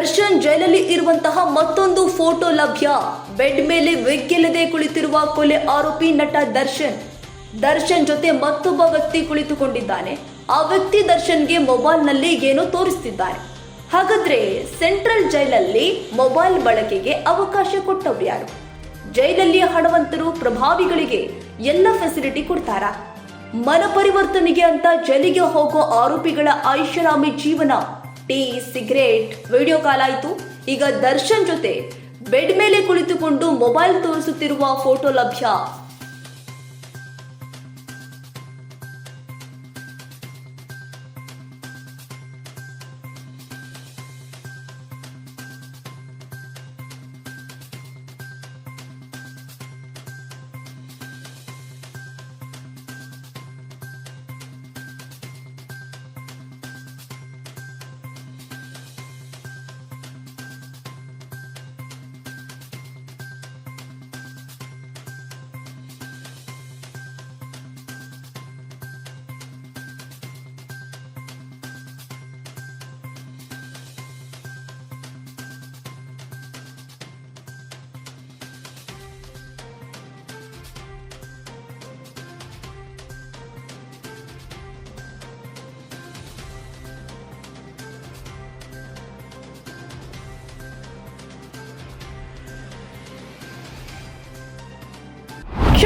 ದರ್ಶನ್ ಜೈಲಲ್ಲಿ ಇರುವಂತಹ ಮತ್ತೊಂದು ಫೋಟೋ ಲಭ್ಯ. ಬೆಡ್ ಮೇಲೆ ವಿಗ್ಗಿಲ್ಲದೆ ಕುಳಿತಿರುವ ಕೊಲೆ ಆರೋಪಿ ನಟ ದರ್ಶನ್. ದರ್ಶನ್ ಜೊತೆ ಮತ್ತೊಬ್ಬ ವ್ಯಕ್ತಿ ಕುಳಿತುಕೊಂಡಿದ್ದಾನೆ. ಆ ವ್ಯಕ್ತಿ ದರ್ಶನ್ಗೆ ಮೊಬೈಲ್ನಲ್ಲಿ ಏನೋ ತೋರಿಸ್ತಿದ್ದಾರೆ. ಹಾಗಾದ್ರೆ ಸೆಂಟ್ರಲ್ ಜೈಲಲ್ಲಿ ಮೊಬೈಲ್ ಬಳಕೆಗೆ ಅವಕಾಶ ಕೊಟ್ಟವ್ರು ಯಾರು? ಜೈಲಲ್ಲಿ ಹಣವಂತರು, ಪ್ರಭಾವಿಗಳಿಗೆ ಎಲ್ಲ ಫೆಸಿಲಿಟಿ ಕೊಡ್ತಾರಾ? ಮನ ಪರಿವರ್ತನೆಗೆ ಅಂತ ಜೈಲಿಗೆ ಹೋಗೋ ಆರೋಪಿಗಳ ಐಷಾರಾಮಿ ಜೀವನ ಟೀ, ಸಿಗರೇಟ್, ವಿಡಿಯೋ ಕಾಲ್ ಆಯ್ತು. ಈಗ ದರ್ಶನ್ ಜೊತೆ ಬೆಡ್ ಮೇಲೆ ಕುಳಿತುಕೊಂಡು ಮೊಬೈಲ್ ತೋರಿಸುತ್ತಿರುವ ಫೋಟೋ ಲಭ್ಯ.